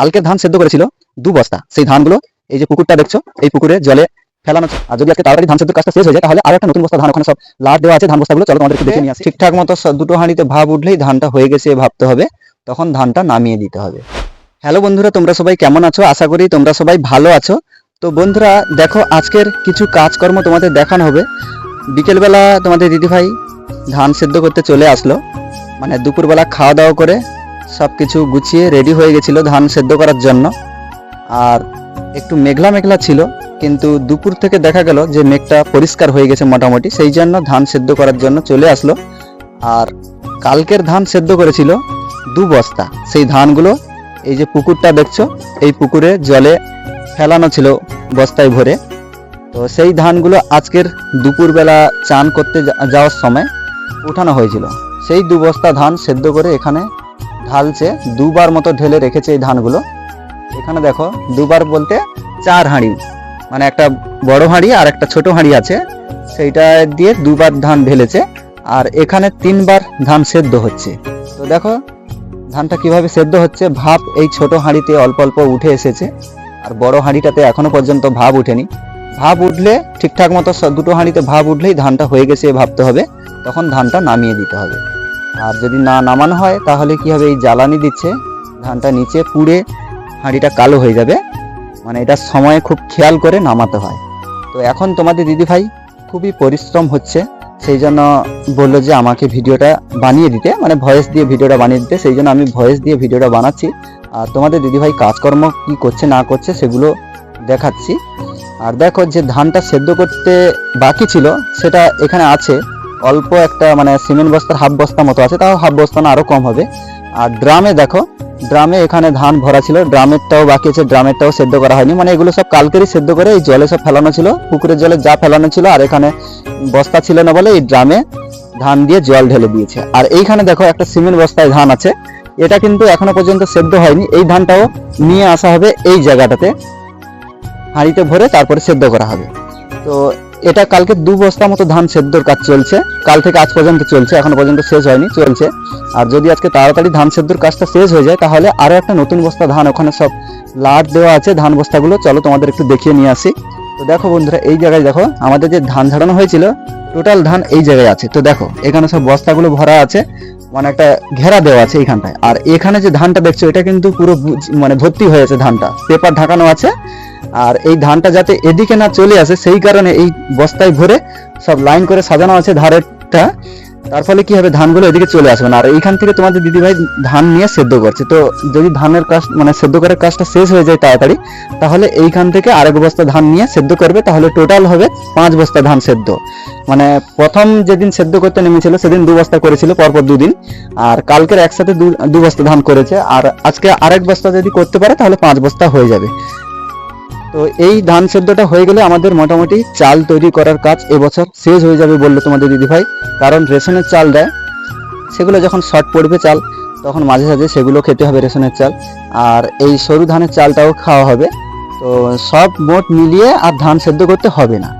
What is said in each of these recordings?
কালকে ধান সেদ্ধ করেছিল দু বস্তা। সেই ধানগুলো, এই যে পুকুরটা দেখছ, এই পুকুরে জলে ফেলানো আর যদি আজকে তাড়াতাড়ি ধান সেদ্ধ কাজটা শেষ হয়ে যায়, তাহলে আরও একটা নতুন বস্তা ধান, ওখানে সব লাট দেওয়া আছে, ধান বস্তাগুলো, চলো তোমাদের একটু দেখে নিয়ে ঠিকঠাক মতো দুটো হাঁড়িতে ভাব উঠলেই ধানটা হয়ে গেছে ভাবতে হবে, তখন ধানটা নামিয়ে দিতে হবে। হ্যালো বন্ধুরা, তোমরা সবাই কেমন আছো? আশা করি তোমরা সবাই ভালো আছো। তো বন্ধুরা, দেখো আজকের কিছু কাজকর্ম তোমাদের দেখানো হবে। বিকেলবেলা তোমাদের দিদিভাই ধান সেদ্ধ করতে চলে আসলো। মানে দুপুরবেলা খাওয়া দাওয়া করে সব কিছু গুছিয়ে রেডি হয়ে গেছিল ধান সেদ্ধ করার জন্য। আর একটু মেঘলা মেঘলা ছিল, কিন্তু দুপুর থেকে দেখা গেল যে মেঘটা পরিষ্কার হয়ে গেছে মোটামুটি, সেই জন্য ধান সেদ্ধ করার জন্য চলে আসলো। আর কালকের ধান সেদ্ধ করেছিল দু বস্তা। সেই ধানগুলো, এই যে পুকুরটা দেখছ, এই পুকুরে জলে ফেলানো ছিল বস্তায় ভরে। তো সেই ধানগুলো আজকের দুপুরবেলা চান করতে যাওয়ার সময় উঠানো হয়েছিল। সেই দু বস্তা ধান সেদ্ধ করে এখানে ঢালছে, দুবার মতো ঢেলে রেখেছে এই ধানগুলো। এখানে দেখো, দুবার বলতে চার হাঁড়ি মানে একটা বড় হাঁড়ি আর একটা ছোট হাঁড়ি আছে। সেইটা দিয়ে দুবার ধান ঢেলেছে আর এখানে তিনবার ধান সেদ্ধ হচ্ছে। তো দেখো, ধানটা কীভাবে সেদ্ধ হচ্ছে? ভাপ এই ছোট হাঁড়িতে অল্প অল্প উঠে এসেছে আর বড় হাঁড়িটাতে এখনও পর্যন্ত ভাব উঠেনি। ভাব উঠলে ঠিকঠাক মতো দুটো হাঁড়িতে ভাব উঠলেই ধানটা হয়ে গেছে, ভাবতে হবে। তখন ধানটা নামিয়ে দিতে হবে। আর যদি না নামানো হয়, তাহলে কি হবে? এই জ্বালানি দিচ্ছে, ধানটা নিচে পুড়ে হাঁড়িটা কালো হয়ে যাবে। মানে এটা সময়ে খুব খেয়াল করে নামাতে হয়। তো এখন তোমাদের দিদিভাই খুবই পরিশ্রম হচ্ছে, সেই জন্য বলল যে আমাকে ভিডিওটা বানিয়ে দিতে মানে ভয়েস দিয়ে ভিডিওটা বানিয়ে দিতে, সেই জন্য আমি ভয়েস দিয়ে ভিডিওটা বানাচ্ছি। আর তোমাদের দিদিভাই কাজকর্ম কি করছে, না করছে, সেগুলো দেখাচ্ছি। আর দেখো যে ধানটা সেদ্ধ করতে বাকি ছিল, সেটা এখানে আছে। অল্প একটা মানে সিমেন্ট বস্তার হাফ বস্তা মতো আছে, তাও হাফ বস্তা না, আরও কম হবে। আর ড্রামে দেখো, ড্রামে এখানে ধান ভরা ছিল, ড্রামেরটাও বাকি আছে, ড্রামেরটাও সেদ্ধ করা হয়নি। মানে এগুলো সব কালকেরই সেদ্ধ করে এই জলে সব ফেলানো ছিল, পুকুরের জলে যা ফেলানো ছিল, আর এখানে বস্তা ছিল না বলে এই ড্রামে ধান দিয়ে জল ঢেলে দিয়েছে। আর এইখানে দেখো একটা সিমেন্ট বস্তায় ধান আছে, এটা কিন্তু এখনও পর্যন্ত সেদ্ধ হয়নি, এই ধানটাও নিয়ে আসা হবে এই জায়গাটাতে। হাঁড়িতে ভরে তারপরে সেদ্ধ করা হবে। তো এটা কালকে দু বস্তা মতো ধান সেদ্ধর কাজ চলছে। কাল থেকে আজ পর্যন্ত চলছে, এখনও পর্যন্ত শেষ হয়নি, চলছে। আর যদি আজকে তাড়াতাড়ি ধান সেদ্ধর কাজটা শেষ হয়ে যায়, তাহলে আরও একটা নতুন বস্তা ধান, ওখানে সব লাট দেওয়া আছে ধান বস্তাগুলো। চলো তোমাদের একটু দেখিয়ে নিয়ে আসি। তো দেখো বন্ধুরা, এই জায়গায় দেখো, আমাদের যে ধান ঝাড়ানো হয়েছিল, টোটাল ধান এই জায়গায় আছে। তো দেখো, এখানে সব বস্তাগুলো ভরা আছে মানে একটা ঘেরা দেওয়া আছে এইখানটায় আর এখানে যে ধানটা দেখছ, এটা কিন্তু পুরো মানে ভর্তি হয়েছে ধানটা। পেপার ঢাকানো আছে। আর এই ধানটা যাতে এদিকে না চলে আসে, সেই কারণে এই বস্তায় ভরে সব লাইন করে সাজানো আছে ধারেরটা। তার ফলে কি হবে, ধানগুলো এদিকে চলে আসবে না। আর এইখান থেকে তোমাদের দিদিভাই ধান নিয়ে সেদ্ধ করছে। তো যদি ধানের কাজ মানে সেদ্ধ করার কাজটা শেষ হয়ে যায় তাড়াতাড়ি, তাহলে এইখান থেকে আরেক বস্তা ধান নিয়ে সেদ্ধ করবে। তাহলে টোটাল হবে পাঁচ বস্তা ধান সেদ্ধ। মানে প্রথম যেদিন সেদ্ধ করতে নেমেছিল, সেদিন দু বস্তা করেছিল, পরপর দুদিন। আর কালকের একসাথে দু- বস্তা ধান করেছে। আর আজকে আরেক বস্তা যদি করতে পারে, তাহলে পাঁচ বস্তা হয়ে যাবে। তো এই ধান সেদ্ধটা হয়ে গেলে আমাদের মোটামুটি চাল তৈরি করার কাজ এবছর শেষ হয়ে যাবে বলল তোমাদের দিদিভাই। কারণ রেশনের চাল দেয়, সেগুলো যখন শর্ট পড়বে চাল, তখন মাঝে সাঝে সেগুলো খেতে হবে রেশনের চাল। আর এই সরু ধানের চালটাও খাওয়া হবে। তো সব মোট মিলিয়ে আর ধান সেদ্ধ করতে হবে না।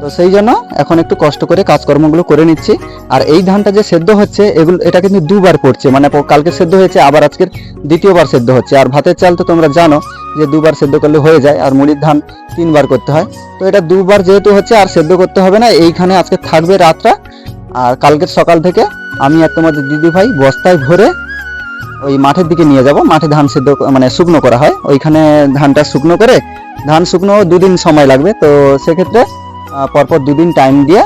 তো সেই জন্য এখন একটু কষ্ট করে কাজকর্মগুলো করে নিচ্ছি। আর এই ধানটা যে সেদ্ধ হচ্ছে, এগুলো, এটা কিন্তু দুবার পড়ছে। মানে কালকে সেদ্ধ হয়েছে, আবার আজকের দ্বিতীয়বার সেদ্ধ হচ্ছে। আর ভাতের চাল তো তোমরা জানো যে দুবার সেদ্ধ করলে হয়ে যায় আর মুড়ির ধান তিনবার করতে হয়। তো এটা দুবার যেহেতু হচ্ছে আর সেদ্ধ করতে হবে না, এইখানে আজকে থাকবে রাতটা। আর কালকের সকাল থেকে আমি আর তোমাদের দিদি ভাই বস্তায় ভরে ওই মাঠের দিকে নিয়ে যাব। মাঠে ধান সেদ্ধ মানে শুকনো করা হয়। ওইখানে ধানটা শুকনো করে, ধান শুকনো দুদিন সময় লাগবে। তো সেক্ষেত্রে পরপর দুদিন টাইম দিয়ে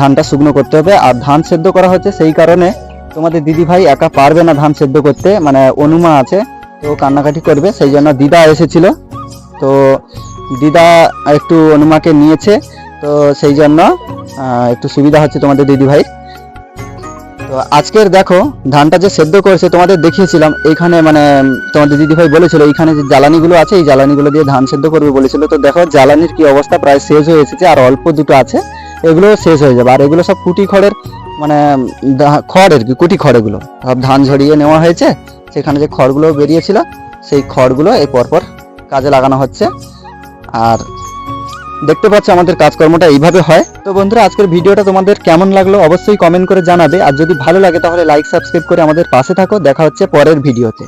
ধানটা শুকনো করতে হবে। আর ধান সেদ্ধ করা হচ্ছে সেই কারণে তোমাদের দিদি ভাই একা পারবে না ধান সেদ্ধ করতে। মানে অনুমা আছে তো কান্নাকাটি করবে, সেই জন্য দিদা এসেছিল। তো দিদা একটু অনুমাকে নিয়েছে, তো সেই জন্য একটু সুবিধা হচ্ছে তোমাদের দিদি ভাই তো আজকের দেখো, ধানটা যে সেদ্ধ করেছে, তোমাদের দেখিয়েছিলাম, এইখানে মানে তোমাদের দিদি ভাই বলেছিল, এইখানে যে জ্বালানিগুলো আছে, এই জ্বালানিগুলো দিয়ে ধান সেদ্ধ করবে বলেছিল। তো দেখো, জ্বালানির কি অবস্থা, প্রায় শেষ হয়ে এসেছে, আর অল্প দুটো আছে, এগুলো শেষ হয়ে যাবে। আর এগুলো সব কুটি খড়ের মানে খড় আর কি কুটি খড় এগুলো সব ধান ঝরিয়ে নেওয়া হয়েছে সেখানে যে খড়গুলো বেরিয়েছিল, সেই খড়গুলো এই পরপর কাজে লাগানো হচ্ছে। আর দেখতে পাচ্ছ আমাদের কাজকর্মটা এইভাবে হয়। তো বন্ধুরা, আজকের ভিডিওটা তোমাদের কেমন লাগল অবশ্যই কমেন্ট করে জানাবে। আর যদি ভালো লাগে, তাহলে লাইক সাবস্ক্রাইব করে আমাদের পাশে থাকো। দেখা হচ্ছে পরের ভিডিওতে।